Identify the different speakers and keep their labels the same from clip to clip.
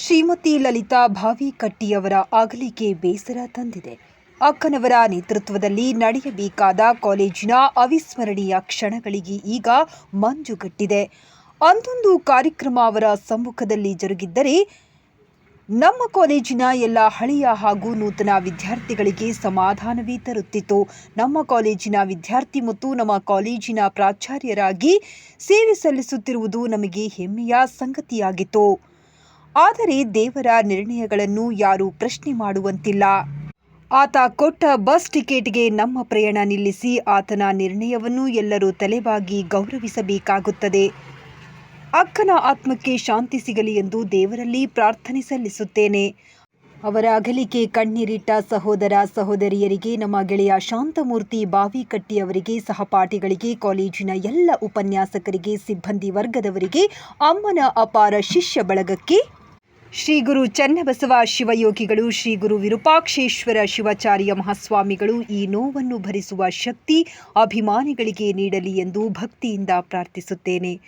Speaker 1: ಶ್ರೀಮತಿ ಲಲಿತಾ ಭಾವಿ ಕಟ್ಟಿಯವರ ಅಗಲಿಕೆ ಬೇಸರ ತಂದಿದೆ. ಅಕ್ಕನವರ ನೇತೃತ್ವದಲ್ಲಿ ನಡೆಯಬೇಕಾದ ಕಾಲೇಜಿನ ಅವಿಸ್ಮರಣೀಯ ಕ್ಷಣಗಳಿಗೆ ಈಗ ಮಂಜುಗಟ್ಟಿದೆ. ಅಂದೊಂದು ಕಾರ್ಯಕ್ರಮ ಅವರ ಸಮ್ಮುಖದಲ್ಲಿ ಜರುಗಿದ್ದರೆ ನಮ್ಮ ಕಾಲೇಜಿನ ಎಲ್ಲ ಹಳೆಯ ಹಾಗೂ ನೂತನ ವಿದ್ಯಾರ್ಥಿಗಳಿಗೆ ಸಮಾಧಾನವೇ ತರುತ್ತಿತ್ತು. ನಮ್ಮ ಕಾಲೇಜಿನ ವಿದ್ಯಾರ್ಥಿ ಮತ್ತು ನಮ್ಮ ಕಾಲೇಜಿನ ಪ್ರಾಚಾರ್ಯರಾಗಿ ಸೇವೆ ಸಲ್ಲಿಸುತ್ತಿರುವುದು ನಮಗೆ ಹೆಮ್ಮೆಯ ಸಂಗತಿಯಾಗಿತ್ತು. ಆದರೆ ದೇವರ ನಿರ್ಣಯಗಳನ್ನು ಯಾರೂ ಪ್ರಶ್ನೆ ಮಾಡುವಂತಿಲ್ಲ. ಆತ ಕೊಟ್ಟ ಬಸ್ ಟಿಕೆಟ್ಗೆ ನಮ್ಮ ಪ್ರಯಾಣ ನಿಲ್ಲಿಸಿ ಆತನ ನಿರ್ಣಯವನ್ನು ಎಲ್ಲರೂ ತಲೆಬಾಗಿ ಗೌರವಿಸಬೇಕಾಗುತ್ತದೆ. ಅಕ್ಕನ ಆತ್ಮಕ್ಕೆ ಶಾಂತಿ ಸಿಗಲಿ ಎಂದು ದೇವರಲ್ಲಿ ಪ್ರಾರ್ಥನೆ ಸಲ್ಲಿಸುತ್ತೇನೆ. ಅವರ ಅಗಲಿಕೆ ಕಣ್ಣೀರಿಟ್ಟ ಸಹೋದರ ಸಹೋದರಿಯರಿಗೆ, ನಮ್ಮ ಗೆಳೆಯ ಶಾಂತಮೂರ್ತಿ ಬಾವಿಕಟ್ಟಿ ಅವರಿಗೆ ಸಹಪಾಠಿಗಳಿಗೆ, ಕಾಲೇಜಿನ ಎಲ್ಲ ಉಪನ್ಯಾಸಕರಿಗೆ, ಸಿಬ್ಬಂದಿ ವರ್ಗದವರಿಗೆ, ಅಮ್ಮನ ಅಪಾರ ಶಿಷ್ಯ ಬಳಗಕ್ಕೆ ಶ್ರೀ ಗುರು ಚನ್ನಬಸವ ಶಿವಯೋಗಿಗಳು, ಶ್ರೀ ಗುರು ವಿರೂಪಾಕ್ಷೇಶ್ವರ ಶಿವಾಚಾರ್ಯ ಮಹಾಸ್ವಾಮಿಗಳು ಈ ನೋವನ್ನು ಭರಿಸುವ ಶಕ್ತಿ ಅಭಿಮಾನಿಗಳಿಗೆ ನೀಡಲಿ ಎಂದು ಭಕ್ತಿಯಿಂದ ಪ್ರಾರ್ಥಿಸುತ್ತೇನೆ.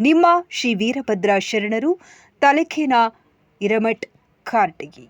Speaker 1: ನಿಮ್ಮ ಶ್ರೀ ವೀರಭದ್ರ ಶರಣರು, ತಲೆಖೇನ ಇರಮಠ್ ಕಾರ್ಟಗಿ.